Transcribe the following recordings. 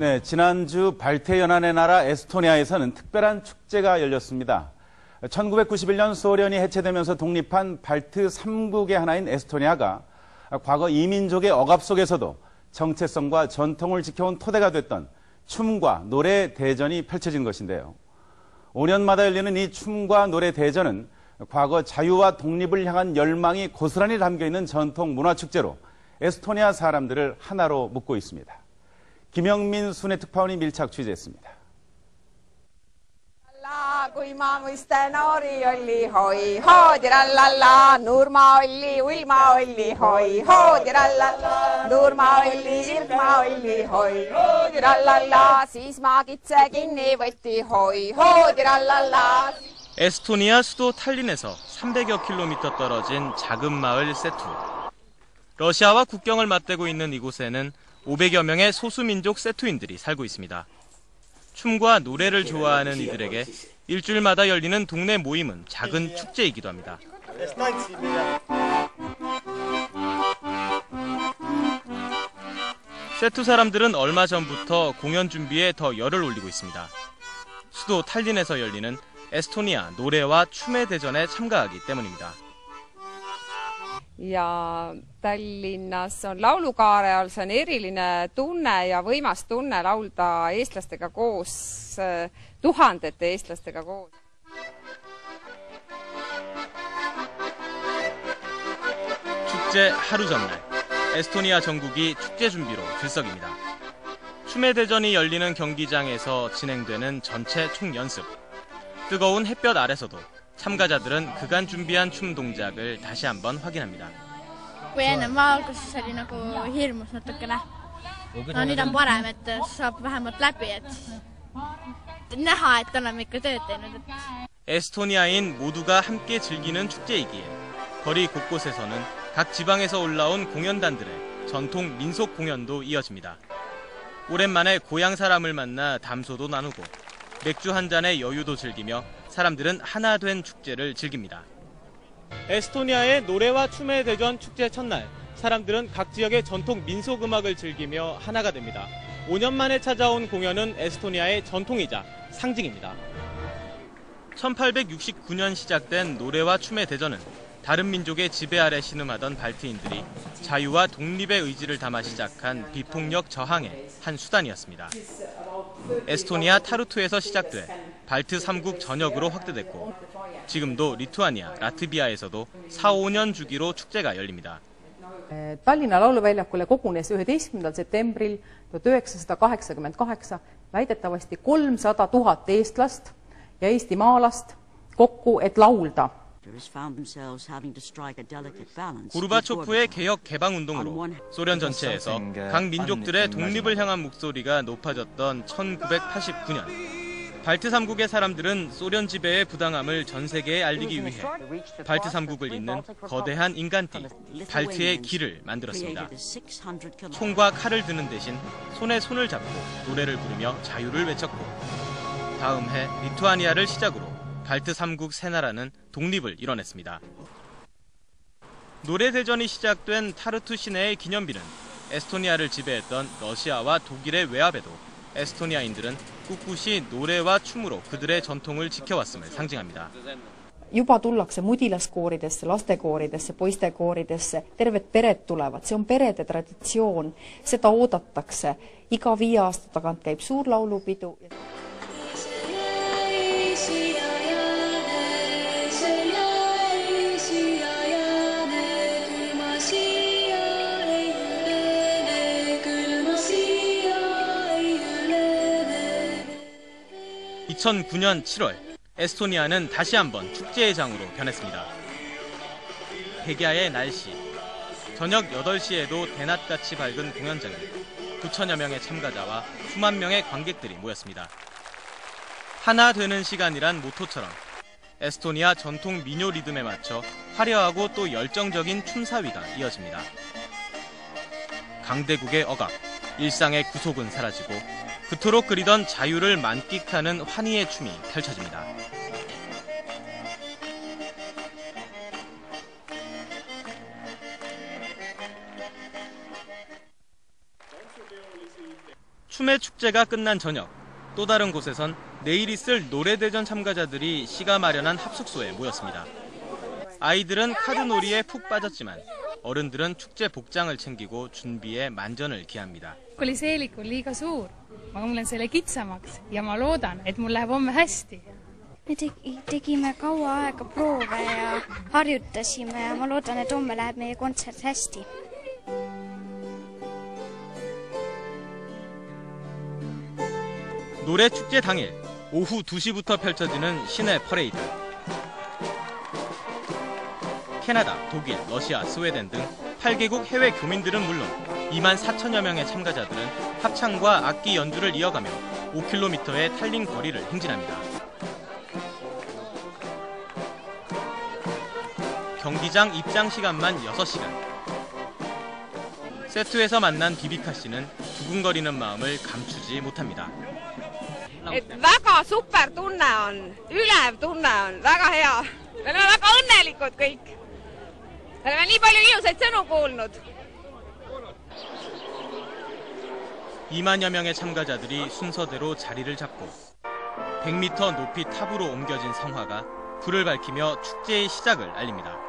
네, 지난주 발트 연안의 나라 에스토니아에서는 특별한 축제가 열렸습니다. 1991년 소련이 해체되면서 독립한 발트 3국의 하나인 에스토니아가 과거 이민족의 억압 속에서도 정체성과 전통을 지켜온 토대가 됐던 춤과 노래 대전이 펼쳐진 것인데요. 5년마다 열리는 이 춤과 노래 대전은 과거 자유와 독립을 향한 열망이 고스란히 담겨 있는 전통 문화 축제로 에스토니아 사람들을 하나로 묶고 있습니다. 김영민 순회 특파원이 밀착 취재했습니다. 에스토니아 수도 탈린에서 300여 킬로미터 떨어진 작은 마을 세투. 러시아와 국경을 맞대고 있는 이곳에는 500여 명의 소수민족 세투인들이 살고 있습니다. 춤과 노래를 좋아하는 이들에게 일주일마다 열리는 동네 모임은 작은 축제이기도 합니다. 세투 사람들은 얼마 전부터 공연 준비에 더 열을 올리고 있습니다. 수도 탈린에서 열리는 에스토니아 노래와 춤의 대전에 참가하기 때문입니다. Ja Tallinnas on laulukaare all, see on eriline tunne ja võimas tunne laulda eestlastega koos, tuhandete eestlastega koos. 축제 하루 전날 에스토니아 전국이 축제 준비로 들썩입니다. 춤의 대전이 열리는 경기장에서 진행되는 전체 총연습. 뜨거운 햇볕 아래서도 참가자들은 그간 준비한 춤 동작을 다시 한번 확인합니다. maa alguses oli nagu hirmus natukene. no nüüd on parem, et saab vähemalt läbi, et näha, et oleme ikka tööd teinud, et 에스토니아인 모두가 함께 즐기는 축제이기에 거리 곳곳에서는 각 지방에서 올라온 공연단들의 전통 민속 공연도 이어집니다. 오랜만에 고향 사람을 만나 담소도 나누고 맥주 한 잔의 여유도 즐기며 사람들은 하나 된 축제를 즐깁니다. 에스토니아의 노래와 춤의 대전 축제 첫날 사람들은 각 지역의 전통 민속 음악을 즐기며 하나가 됩니다. 5년 만에 찾아온 공연은 에스토니아의 전통이자 상징입니다. 1869년 시작된 노래와 춤의 대전은 다른 민족의 지배 아래 신음하던 발트인들이 자유와 독립의 의지를 담아 시작한 비폭력 저항의 한 수단이었습니다. 에스토니아 타르투에서 시작돼 발트 3국 전역으로 확대됐고 지금도 리투아니아, 라트비아에서도 4, 5년 주기로 축제가 열립니다. Tallinna Lauluväljakule kogunes üheteistkümnendal septembril tuhat üheksasada kaheksakümmend kaheksa väidetavasti kolmsada tuhat eestlast ja eestimaalast kokku, et laulda 고르바초프의 개혁 개방 운동으로 소련 전체에서 각 민족들의 독립을 향한 목소리가 높아졌던 1989년 발트 3국의 사람들은 소련 지배의 부당함을 전 세계에 알리기 위해 발트 3국을 잇는 거대한 인간띠 발트의 길을 만들었습니다. 총과 칼을 드는 대신 손에 손을 잡고 노래를 부르며 자유를 외쳤고 다음 해 리투아니아를 시작으로 발트 3국 세 나라는 독립을 이뤄냈습니다. 노래 대전이 시작된 타르투 시내의 기념비는 에스토니아를 지배했던 러시아와 독일의 외압에도 에스토니아인들은 꿋꿋이 노래와 춤으로 그들의 전통을 지켜왔음을 상징합니다. juba tullakse mudilaskooridesse, lastekooridesse, poistekooridesse, terved pered tulevad, see on perede traditsioon, seda oodatakse. iga viie aasta tagant käib suur laulupidu. (2009년 7월) 에스토니아는 다시 한번 축제의 장으로 변했습니다. 백야의 날씨 저녁 8시에도 대낮같이 밝은 공연장에 9천여 명의 참가자와 수만 명의 관객들이 모였습니다. 하나 되는 시간이란 모토처럼 에스토니아 전통 민요 리듬에 맞춰 화려하고 또 열정적인 춤사위가 이어집니다. 강대국의 억압, 일상의 구속은 사라지고 그토록 그리던 자유를 만끽하는 환희의 춤이 펼쳐집니다. 춤의 축제가 끝난 저녁, 또 다른 곳에선 내일 있을 노래대전 참가자들이 시가 마련한 합숙소에 모였습니다. 아이들은 카드놀이에 푹 빠졌지만 어른들은 축제 복장을 챙기고 준비에 만전을 기합니다. Ma õmblen selle kitsamaks ja ma loodan, et mul läheb homme hästi. me tegi, tegime kaua aega proove ja harjutasime ja ma loodan, et homme läheb meie kontsert hästi. 노래 축제 당일 오후 2시부터 펼쳐지는 시내 퍼레이드. 캐나다, 독일, 러시아, 스웨덴 등 8개국 해외 교민들은 물론 2만 4천여 명의 참가자들은 합창과 악기 연주를 이어가며 5km의 탈린 거리를 행진합니다. 경기장 입장 시간만 6시간. 세트에서 만난 비비카 씨는 두근거리는 마음을 감추지 못합니다. Oleme nii palju ilusaid sõnu kuulnud. 2만여 명의 참가자들이 순서대로 자리를 잡고 100m 높이 탑으로 옮겨진 성화가 불을 밝히며 축제의 시작을 알립니다.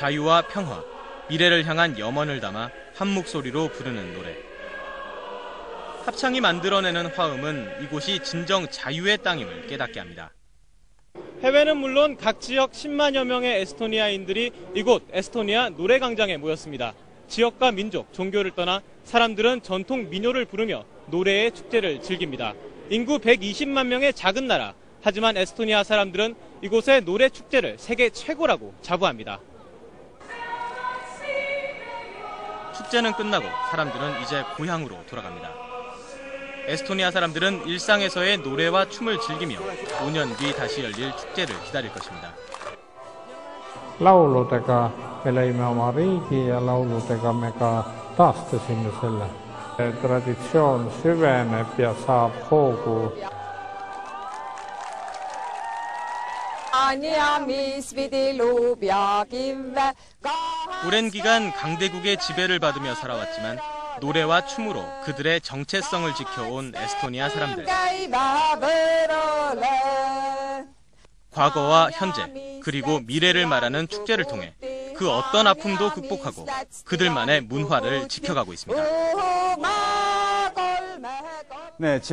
자유와 평화, 미래를 향한 염원을 담아 한 목소리로 부르는 노래. 합창이 만들어내는 화음은 이곳이 진정 자유의 땅임을 깨닫게 합니다. 해외는 물론 각 지역 10만여 명의 에스토니아인들이 이곳 에스토니아 노래광장에 모였습니다. 지역과 민족, 종교를 떠나 사람들은 전통 민요를 부르며 노래의 축제를 즐깁니다. 인구 120만 명의 작은 나라. 하지만 에스토니아 사람들은 이곳의 노래 축제를 세계 최고라고 자부합니다. 축제는 끝나고 사람들은 이제 고향으로 돌아갑니다. 에스토니아 사람들은 일상에서의 노래와 춤을 즐기며 5년 뒤 다시 열릴 축제를 기다릴 것입니다. riigi ja lauludega me ka taastasime selle. traditsioon kive 오랜 기간 강대국의 지배를 받으며 살아왔지만 노래와 춤으로 그들의 정체성을 지켜온 에스토니아 사람들. 과거와 현재, 그리고 미래를 말하는 축제를 통해 그 어떤 아픔도 극복하고 그들만의 문화를 지켜가고 있습니다. 네, 진